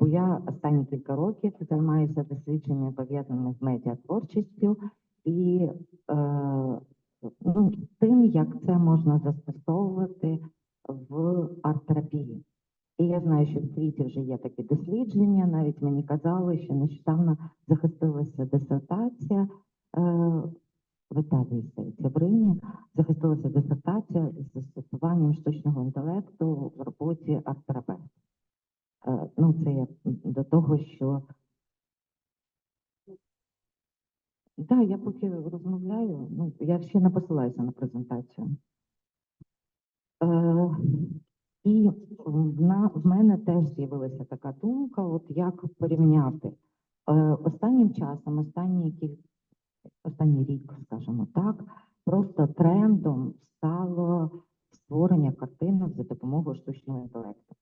бо я останні кілька років займаюся дослідженнями пов'язаними з медіатворчістю і е, ну, тим, як це можна застосовувати в арт-терапії. І я знаю, що в світі вже є такі дослідження. Навіть мені казали, що нещодавно захистилася дисертація е, в Італії, здається, в Римі, захистилася дисертація з застосуванням штучного інтелекту в роботі арт-терапевта. Ну, це я до того, що так, я поки розмовляю, ну, я ще не посилаюся на презентацію. Е, і в, на, в мене теж з'явилася така думка, от як порівняти. Е, останнім часом, останні кіль... останній рік, скажімо так, просто трендом стало створення картинок за допомогою штучного інтелекту.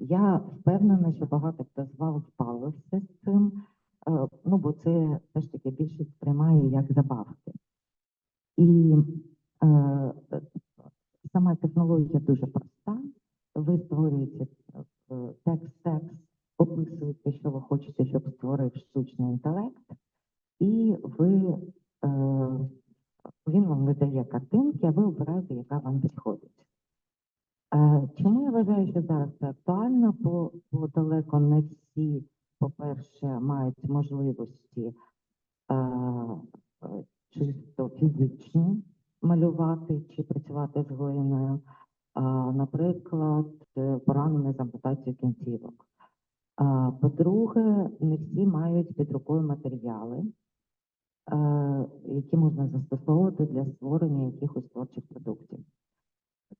Я впевнена, що багато хто з вас бавився з цим, е, ну бо це все ж таки більшість сприймає як забавки. І е, сама технологія дуже проста. Ви створюєте текст-текст, описуєте, що ви хочете, щоб створив штучний інтелект, вважаю, що зараз це актуально, бо, бо далеко не всі, по-перше, мають можливості е, е, чисто фізичні малювати чи працювати з глиною, а, наприклад, е, поранений з ампутацією кінцівок. А, По-друге, не всі мають під рукою матеріали, е, які можна застосовувати для створення якихось творчих продуктів.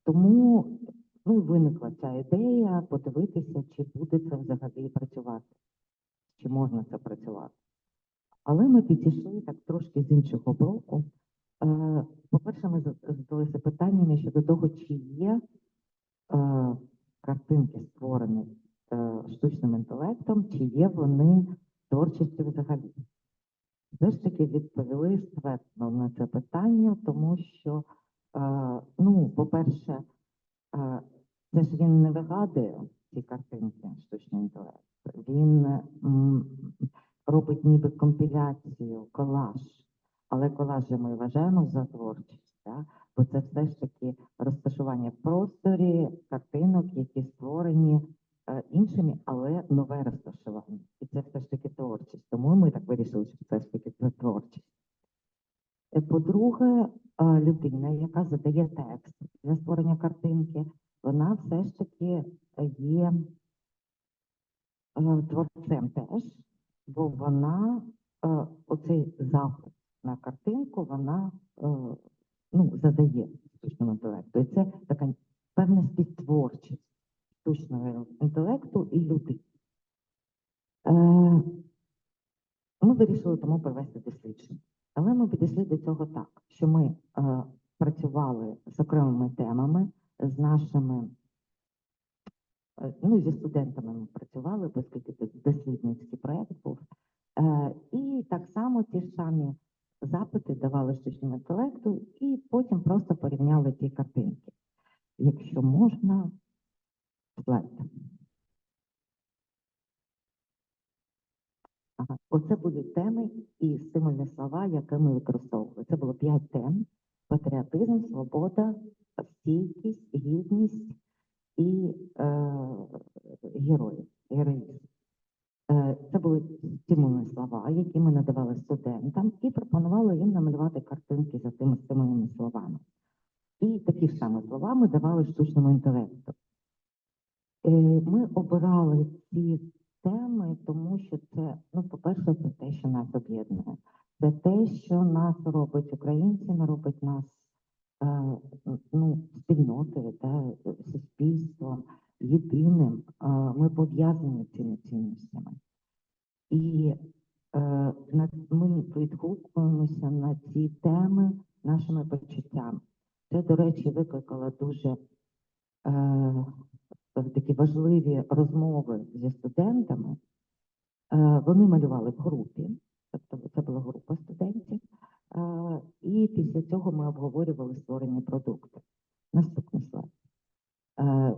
Тому ну, виникла ця ідея подивитися, чи буде це взагалі працювати, чи можна це працювати. Але ми підійшли так трошки з іншого боку. Е, По-перше, ми задалися питаннями щодо того, чи є е, картинки, створені е, штучним інтелектом, чи є вони творчістю взагалі. Все ж таки відповіли ствердно на це питання, тому що, ну, по-перше, це ж він не вигадує ці картинки, штучний інтелект. Він м, робить ніби компіляцію, колаж. Але колаж ми вважаємо за творчість, да? бо це все ж таки розташування в просторі картинок, які створені е, іншими, але нове розташування. І це все ж таки творчість. Тому ми так вирішили, що все ж таки це творчість. Е, По-друге, е, людина, яка задає текст для створення картинки, вона все ж таки є е, творцем теж, бо вона е, оцей запит на картинку вона е, ну, задає штучному інтелекту. І це така певна співтворчість штучного інтелекту і. Е, ми вирішили тому провести дослідження. Але ми підійшли до цього так, що ми е, працювали з окремими темами, з нашими, е, ну, зі студентами ми працювали, оскільки це дослідницький проєкт був. Е, і так само ті ж самі запити давали штучному інтелекту, і потім просто порівняли ті картинки. Якщо можна, слайд. Оце будуть теми і стимульні слова, які ми використовували. Це було п'ять тем: патріотизм, свобода, стійкість, гідність і е, герої, героїзм. Е, Це були стимульні слова, які ми надавали студентам, і пропонували їм намалювати картинки за тими стимульними словами. І такі ж самі слова ми давали штучному інтелекту. Е, Ми обирали ці теми, тому що це, ну, по-перше, це те, що нас об'єднує. Це те, що нас робить українцями, робить нас ну, спільнотою, да, суспільством, єдиним. Е, Ми пов'язані цими цінностями. І е, ми відгукуємося на ці теми нашими почуттями. Це, до речі, викликало дуже е, такі важливі розмови зі студентами. Е, вони малювали в групі, тобто це була група студентів. Е, і після цього ми обговорювали створені продукти. Наступний слайд. Е,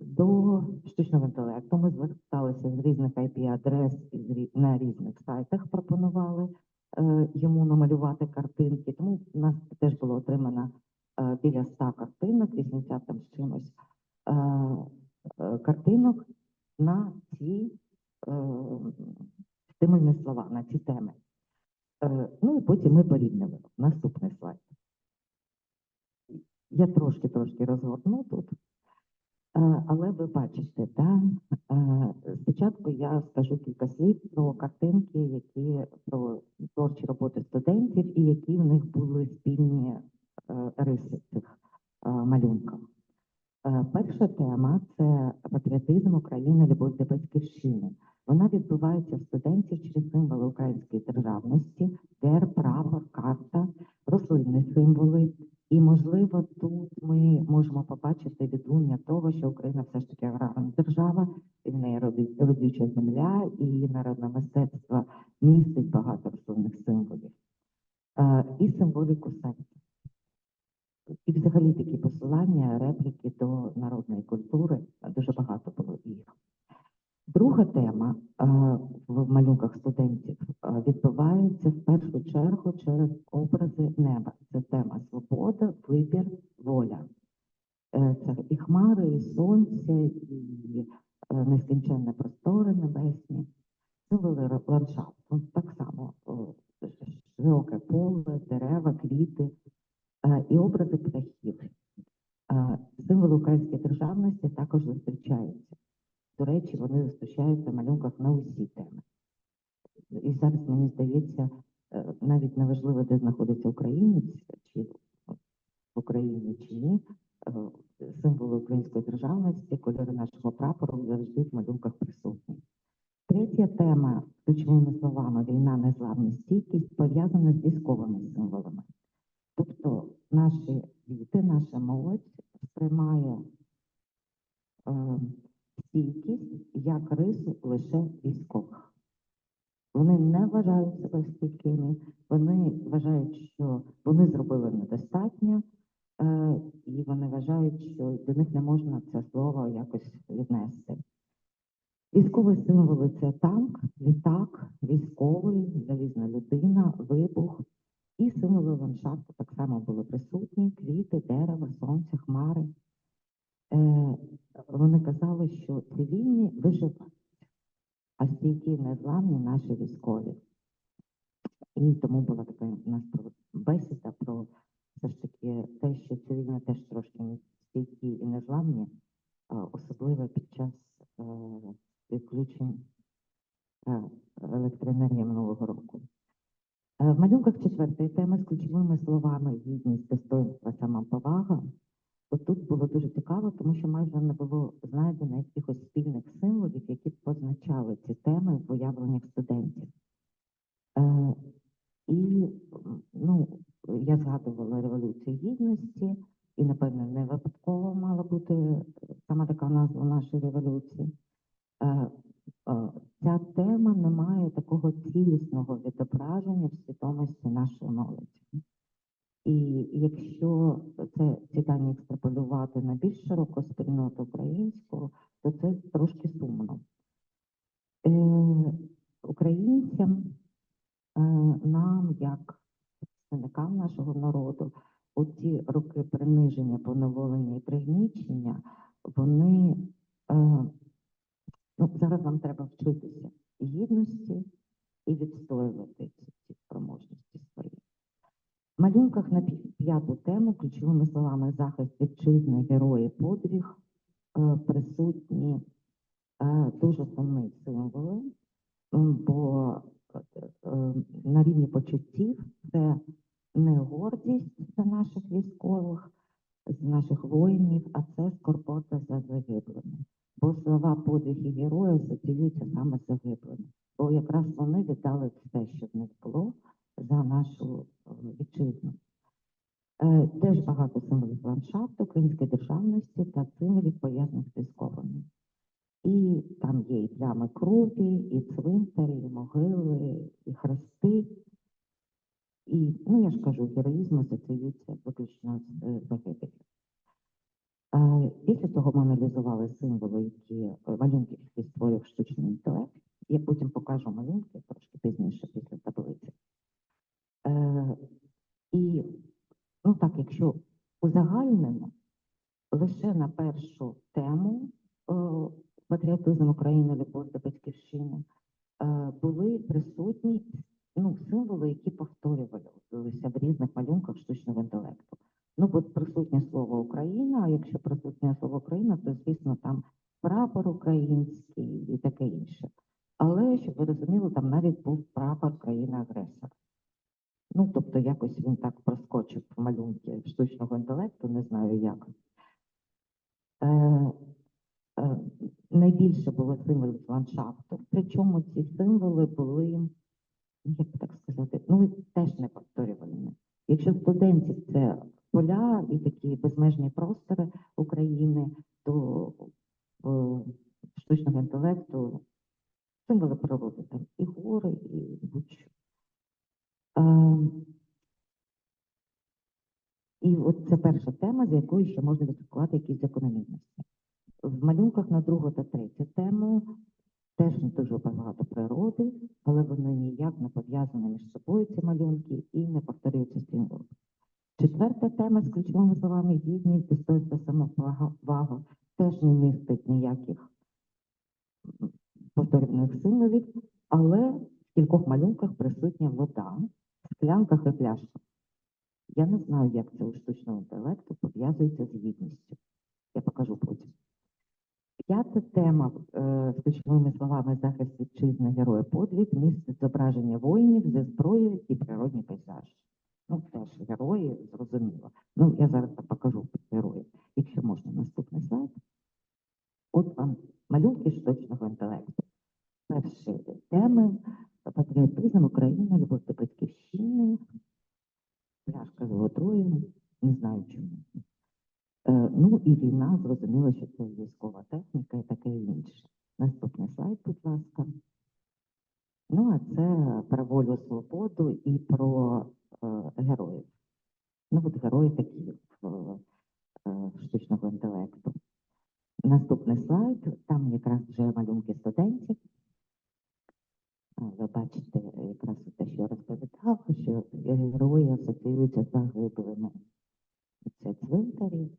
До штучного інтелекту ми зверталися з різних IP-адрес на різних сайтах пропонували е, йому намалювати картинки. Тому в нас теж було отримано біля 100 картинок, 80 там з чимось картинок на ці стимульні слова, на ці теми. Е, Ну і потім ми порівняли. Наступний слайд. Я трошки трошки розгорну тут. Е, Але ви бачите, да? е, спочатку я скажу кілька слів про картинки, які про творчі роботи студентів і які в них були спільні е, риси цих е, малюнках. Е, Перша тема це патріотизм України, любов до батьківщини. Вона відбувається в студентів через символи української державності, герб, прапор, карта, рослинні символи. І, можливо, тут ми можемо побачити відлуння того, що Україна все ж таки аграрна держава, і в неї роди- родюча земля, і народне мистецтво містить багато рослинних символів. Е, І символіку серця. І взагалі такі посилання, репліки до народної культури дуже багато було їх. Друга тема е, в малюнках студентів е, відбувається в першу чергу через образи неба. Це тема свобода, вибір, воля. Е, Це і хмари, і сонце, і е, нескінченні простори небесні, символи ра- ландшафту. Так само широке поле, дерева, квіти і образи птахів. Символи української державності також зустрічаються. До речі, вони зустрічаються в малюнках на усі теми. І зараз мені здається, е, навіть неважливо, де знаходиться українець, чи в Україні, чи ні, е, символи української державності, кольори нашого прапору завжди в малюнках присутні. Третя тема, ключовими словами, війна, незламність, стійкість пов'язана з військовими символами. Наші діти, наша молодь сприймає е, стійкість як рису лише військових. Вони не вважають себе стійкими, вони вважають, що вони зробили недостатньо, е, і вони вважають, що до них не можна це слово якось віднести. Військові символи це танк, літак, військовий, залізна людина, вибух. І символи ландшафту так само були присутні: квіти, дерева, сонце, хмари. Е, вони казали, що цивільні виживають, а стійкі незламні наші військові. І тому була така у нас бесіда про все ж таки те, що цивільні теж трошки стійкі і незламні, особливо під час е, відключень е, електроенергії минулого року. Е, В малюнках четвертої теми з ключовими словами гідність, достоинство, самоповага. Тут було дуже цікаво, тому що майже не було знайдено якихось спільних символів, які позначали ці теми в уявленнях студентів. Е, і ну, я згадувала революцію гідності, і, напевно, не випадково мала бути саме така назва нашої революції. Е, ця тема не має такого цілісного відображення в свідомості нашої молоді. І якщо це ці дані екстраполювати на більш широку спільноту українську, то це трошки сумно. Е, українцям, е, нам, як представникам нашого народу, оці роки приниження, поневолення і пригнічення, вони е, ну, зараз нам треба вчитися гідності і відстоювати ці, спроможності свої. В малюнках на п'яту тему ключовими словами захист вітчизни, герої, подвиг е, присутні е, дуже сумні символи, бо е, на рівні почуттів це не гордість за наших військових, з наших воїнів, а це скорбота за загиблими. Бо слова подвиг і героїв асоціюються саме загиблими. Бо якраз вони віддали все, що в них було, за нашу е, вітчизну. Е, Теж багато символів ландшафту, української державності та символів пов'язаних з військовими. І там є і плями крові, і цвинтарі, і могили, і хрести. І, ну я ж кажу, героїзм асоціюється виключно з е, загибелью. Е, Після того ми аналізували символи, які е, малюнки, які створює штучний інтелект. Я потім покажу малюнки трошки пізніше після таблиці. Е, і ну так, якщо узагальнено, лише на першу тему е, патріотизм України, любов до батьківщини е, були присутні ну, символи, які повторювалися в різних малюнках штучного інтелекту. Ну, от присутнє слово Україна, а якщо присутнє слово Україна, то звісно там прапор український і таке інше. Але щоб ви розуміли, там навіть був прапор країни-агресора. Ну, тобто якось він так проскочив в малюнки штучного інтелекту, не знаю як. Е, е, найбільше було символів ландшафту, причому ці символи були, як так сказати, ну теж не повторювальні. Якщо студентів це поля і такі безмежні простори України, то в штучного інтелекту символи природи там і гори, і будь-що. Е, і от це перша тема, з якою ще можна відслідкувати якісь закономірності. В малюнках на другу та третю тему теж не дуже багато природи, але вони ніяк не пов'язані між собою, ці малюнки, і не повторюються символи. Четверта тема з ключовими словами гідність, достоинство, самоповага теж не містить ніяких м, повторюваних символів, але в кількох малюнках присутня вода, в склянках і пляшках. Я не знаю, як це у штучного інтелекту пов'язується з гідністю. Я покажу потім. П'ята тема е, з ключовими словами захист вітчизни, герої подвиг, містить зображення воїнів зі зброєю і природні пейзажі. Ну, теж герої, зрозуміло. Ну, я зараз покажу героїв. Якщо можна, наступний слайд. От вам малюнки штучного інтелекту. Перші теми патріотизм України, любов до батьківщини, пляшка з водою, не знаю чому. Е, ну і війна, зрозуміло, що це військова техніка і таке інше. Наступний слайд, будь ласка. Ну, а це про волю свободу і про героїв. Ну, от герої такі е, штучного інтелекту. Наступний слайд, там якраз вже малюнки студентів. Ви бачите якраз те, що я розповідав, що герої асоціюються з загиблими. Це цвинтарі,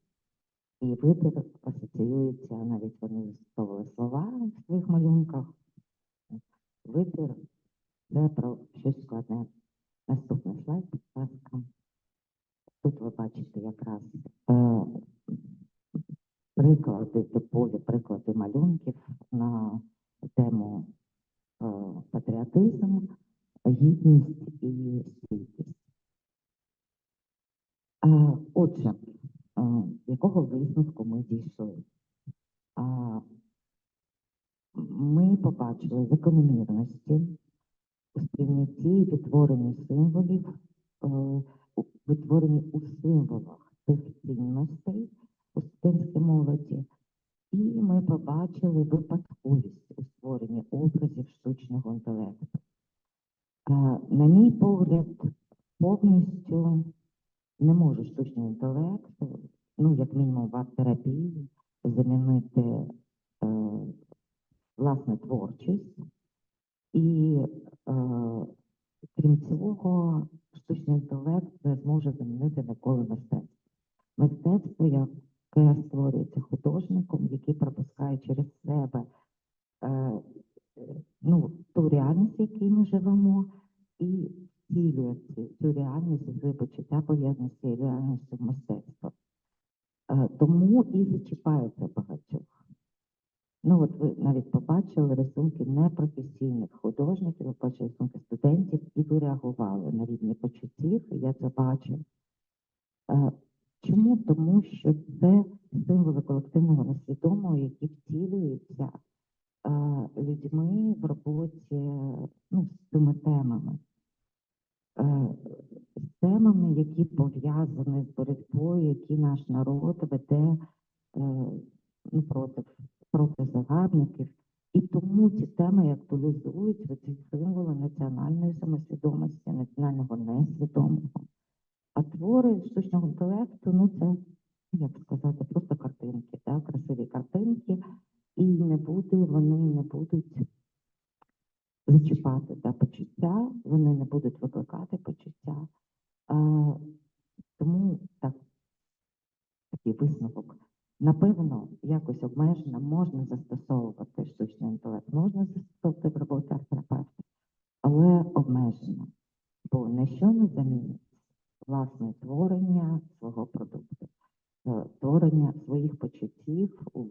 і вибір асоціюється, навіть вони використовували слова в своїх малюнках. Вибір це про щось складне. Наступний слайд, будь ласка. Тут ви бачите якраз е, приклади, типові приклади малюнків на тему е, патріотизм, гідність і стійкість. Е, Отже, е, якого висновку ми дійшли? А, Ми побачили закономірності сприйнятті і відтворенні символів, е, у символах тих цінностей студентській молоді, і ми побачили випадковість у створенні образів штучного інтелекту. Е, На мій погляд, повністю не може штучний інтелект, ну, як мінімум в арт-терапії, замінити е, власне творчість. І крім цього, штучний інтелект не зможе замінити ніколи мистецтво. Мистецтво, яке створюється художником, який пропускає через себе е, е, ну, ту реальність, в якій ми живемо, і втілює цю, реальність з почуття пов'язані з реальністю в мистецтво. Е, тому і зачіпається багатьох. Ну, от ви навіть побачили рисунки непрофесійних художників, ви бачили рисунки студентів, і ви реагували на рівні почуттів, і я це бачу. Е, Чому? Тому що це символи колективного несвідомого, які втілюються е, людьми в роботі ну, з цими темами. Е, з темами, які пов'язані з боротьбою, які наш народ веде ну, проти, проти загарбників. І тому ці теми актуалізують ці символи національної самосвідомості, національного несвідомого. А твори штучного інтелекту, ну це, як сказати, просто картинки. да, красиві картинки, і не буде, вони не будуть зачіпати да, почуття, вони не будуть викликати почуття. А, тому так, такий висновок. Напевно, якось обмежено можна застосовувати штучний інтелект, можна застосовувати в роботі арт-терапевта, але обмежено, бо ніщо не замінить власне творення свого продукту, е, творення своїх почуттів у.